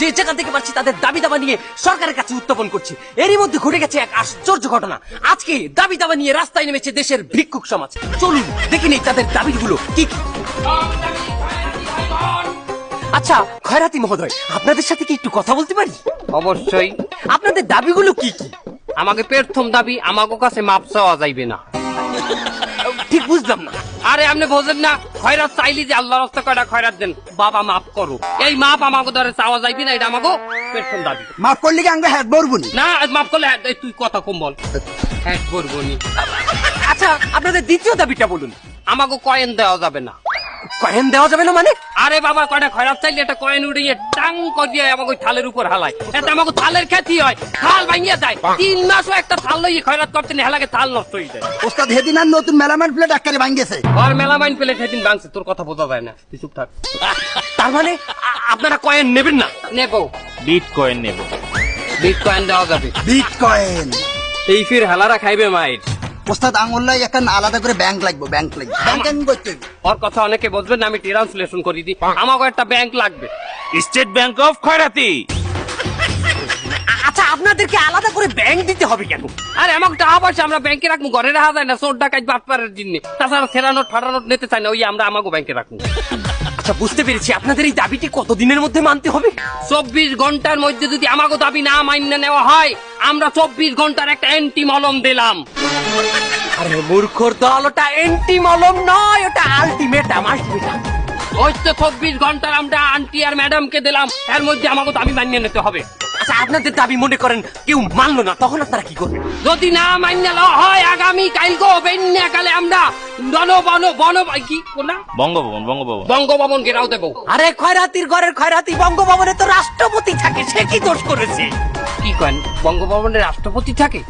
যে যেখান থেকে পারছি তাদের দাবি দাবা নিয়ে সরকারের কাছে উত্থাপন করছি। এরই মধ্যে ঘটে গেছে এক আশ্চর্য ঘটনা। আজকে দাবি দাবা নিয়ে রাস্তায় নেমেছে দেশের ভিক্ষুক সমাজ। চলুন দেখে নেই তাদের দাবিগুলো কি কি। আচ্ছা খয়রাতি মহোদয় আপনাদের সাথে কি একটু কথা বলতে পারি? অবশ্যই। আপনাদের দাবিগুলো কি কি? আমাকে প্রথম দাবি আমাকে কাছে মাপ চাওয়া যাইবে না। ঠিক বুঝলাম না। আরে আপনি বোঝেন না খয়রাত চাইলি যে আল্লাহ রাস্তা কয়টা খয়রাত দেন বাবা মাফ করো। এই মাপ আমাকে ধরে চাওয়া যাইবি না এটা আমাকে পেছন দাবি। মাফ করলে কি আমরা হ্যাঁ বলবুনি না মাফ করলে হ্যাঁ, তুই কথা কম বল। হ্যাঁ করব নি আচ্ছা আপনাদের দ্বিতীয় দাবিটা বলুন। আমাকে কয়েন দেওয়া যাবে না। কয়েন দেওয়া যাবে না মানে? আরে বাবা কয়টা খয়রাত চাইলে? একটা কয়েন উড়িয়ে টাং করিয়ে আমাকে থালের উপর হালায়। এটা আমাকে থালের খ্যাতি হয় থাল ভাঙিয়ে যায় তিন মাসও একটা থাল লইয়ে খয়রাত করতে না হেলাকে থাল নষ্ট হয়ে যায়। ওস্তাদ হেদিন আর নতুন মেলামেন প্লেট একেবারে ভাঙ্গেছে আর মেলামাইন পেলে সেদিন ভাঙছে তোর কথা বোঝা যায় না। তুই চুপ থাক। তার মানে? আপনারা কয়েন নেবেন না? নেব। বিট কয়েন নেব। বিট কয়েন দেওয়া যাবে। বিট কয়েন এই ফির হেলারা খাইবে মায়ের ওস্তাদ আঙুল্লাই এখন আলাদা করে ব্যাংক লাগবে ব্যাংক লাগবে। ব্যাংকিং করতে হইবে। ওর কথা অনেকে বুঝবেন না আমি ট্রান্সলেশন করে দিই। আমাকে একটা ব্যাংক লাগবে। স্টেট ব্যাংক অফ খয়রাতি আচ্ছা আপনাদেরকে আলাদা করে ব্যাংক হবে কেন? আরে আমাকে টাকা পয়সা আমরা ব্যাংকে রাখব ঘরে রাখা যায় না চোর ডাকাত বাটপারের জন্য। তাছাড়া ফেরানোট ফাটানোট নিতে চাই না ওই আমরা আমাকে ব্যাংকে রাখব। আচ্ছা বুঝতে পেরেছি। আপনাদের এই দাবিটি কতদিনের মধ্যে মানতে হবে? চব্বিশ ঘণ্টার মধ্যে যদি আমাকে দাবি না মান্য নেওয়া হয় আমরা চব্বিশ ঘণ্টার একটা অ্যান্টি মলম দিলাম। আরে মূর্খর দল ওটা এন্টি মলম নয় ওটা আলটিমেটাম আলটিমেটাম ওই তো চব্বিশ ঘণ্টার আমরা আন্টি আর ম্যাডামকে দিলাম এর মধ্যে আমাকে দাবি মানিয়ে নিতে হবে। আচ্ছা আপনাদের দাবি মনে করেন কেউ মানলো না তখন আপনারা কি করবেন? যদি না মান্য হয় আগামী কাল গো কালে আমরা নন বন বন কি না বঙ্গভবন বঙ্গভবন। বঙ্গভবন ঘেরাও দেব। আরে খয়রাতির ঘরের খয়রাতি বঙ্গভবনে তো রাষ্ট্রপতি থাকে সে কি দোষ করেছে? কি করেন বঙ্গভবনে রাষ্ট্রপতি থাকে?